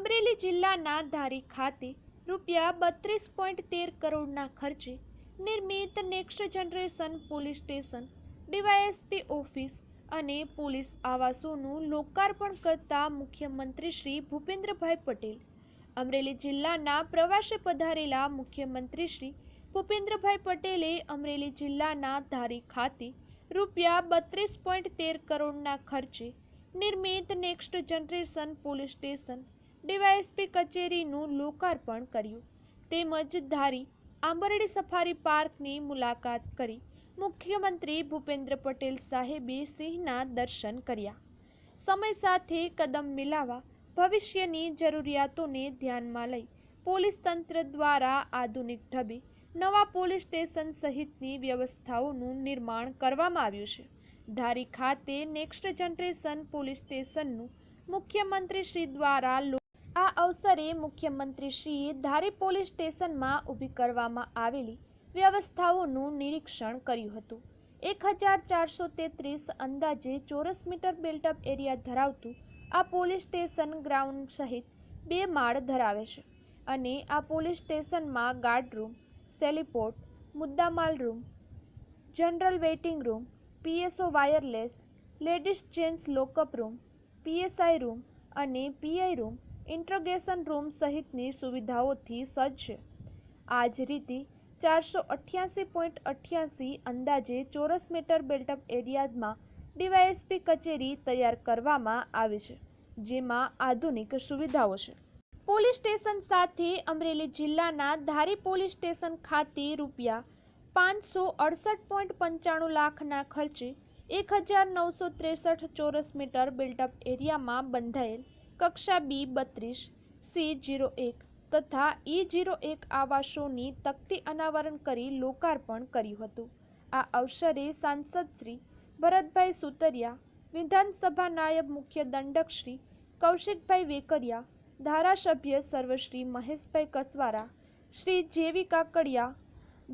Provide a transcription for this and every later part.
અમરેલી જિલ્લાના ધારી ખાતે રૂપિયા બત્રીસ પોઈન્ટ તેર કરોડના ખર્ચે નિર્મિત next generation police station, DYSP office અને પોલીસ આવાસોનું લોકાર્પણ કરતા મુખ્યમંત્રી શ્રી ભૂપેન્દ્રભાઈ પટેલ, અમરેલી જિલ્લાના પ્રવાસે પધારેલા મુખ્યમંત્રી શ્રી ભૂપેન્દ્રભાઈ પટેલે અમરેલી જિલ્લાના ધારી ખાતે રૂપિયા બત્રીસ પોઈન્ટ તેર કરોડના ખર્ચે નિર્મિત next generation police station DYSP કચેરીનું લોકાર્પણ કર્યું. તેમજ ધારી આંબરડી સફારી પાર્કની મુલાકાત કરી. મુખ્યમંત્રી ભૂપેન્દ્ર પટેલ સાહેબે સિંહના દર્શન કર્યા. સમય સાથે કદમ મિલાવવા ભવિષ્યની જરૂરિયાતોને ધ્યાનમાં લઈ પોલીસ તંત્ર દ્વારા આધુનિક ઢબે નવા પોલીસ સ્ટેશન સહિતની વ્યવસ્થાઓનું નિર્માણ કરવામાં આવ્યું છે. ધારી ખાતે નેક્સ્ટ જનરેશન પોલીસ સ્ટેશનનું મુખ્યમંત્રી શ્રી દ્વારા આ અવસરે મુખ્યમંત્રીશ્રીએ ધારી પોલીસ સ્ટેશનમાં ઊભી કરવામાં આવેલી વ્યવસ્થાઓનું નિરીક્ષણ કર્યું હતું. એક હજાર ચારસો તેત્રીસ અંદાજે ચોરસ મીટર બિલ્ટઅપ એરિયા ધરાવતું આ પોલીસ સ્ટેશન ગ્રાઉન્ડ સહિત બે માળ ધરાવે છે અને આ પોલીસ સ્ટેશનમાં ગાર્ડ રૂમ, સેલીપોર્ટ, મુદ્દામાલ room, general waiting room, PSO wireless, ladies gents lockup room, PSI room અને પીઆઈ રૂમ ઇન્ટ્રોગેશન રૂમ સહિતની સુવિધાઓથી સજ્જ. છે આ જ રીતે ચારસો અઠ્યાસી પોઈન્ટ અઠ્યાસી અંદાજે ચોરસ મીટર બિલ્ટઅપ એરિયામાં ડીવાયએસપી કચેરી તૈયાર કરવામાં આવી છે, જેમાં આધુનિક સુવિધાઓ છે. પોલીસ સ્ટેશન સાથે અમરેલી જિલ્લાના ધારી પોલીસ સ્ટેશન ખાતે રૂપિયા પાંચસો અડસઠ પોઈન્ટ પંચાણું લાખના ખર્ચે એક હજાર નવસો ત્રેસઠ ચોરસ મીટર બિલ્ટઅપ એરિયામાં બંધાયેલ કક્ષા બી બત્રીસ, સી જીરો એક તથા ઈ જીરો એક આવાસોની તકતી અનાવરણ કરી લોકાર્પણ કર્યું હતું. આ અવસરે સાંસદ શ્રી ભરતભાઈ સુતરિયા, વિધાનસભા નાયબ મુખ્ય દંડક શ્રી કૌશિકભાઈ વેકરિયા, ધારાસભ્ય સર્વશ્રી મહેશભાઈ કસવારા, શ્રી જેવી કાકડિયા,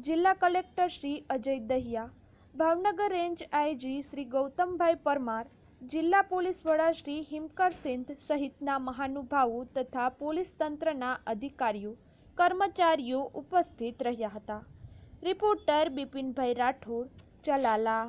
જિલ્લા collector Shri Ajay Dahiya, Bhavnagar range IG Shri Gautambhai Parmar જિલ્લા પોલીસ વડા શ્રી હિમકર સિંધ સહિતના મહાનુભાવો તથા પોલીસ તંત્રના અધિકારીઓ, કર્મચારીઓ ઉપસ્થિત રહ્યા હતા. રિપોર્ટર બિપિનભાઈ રાઠોડ, ચલાલા.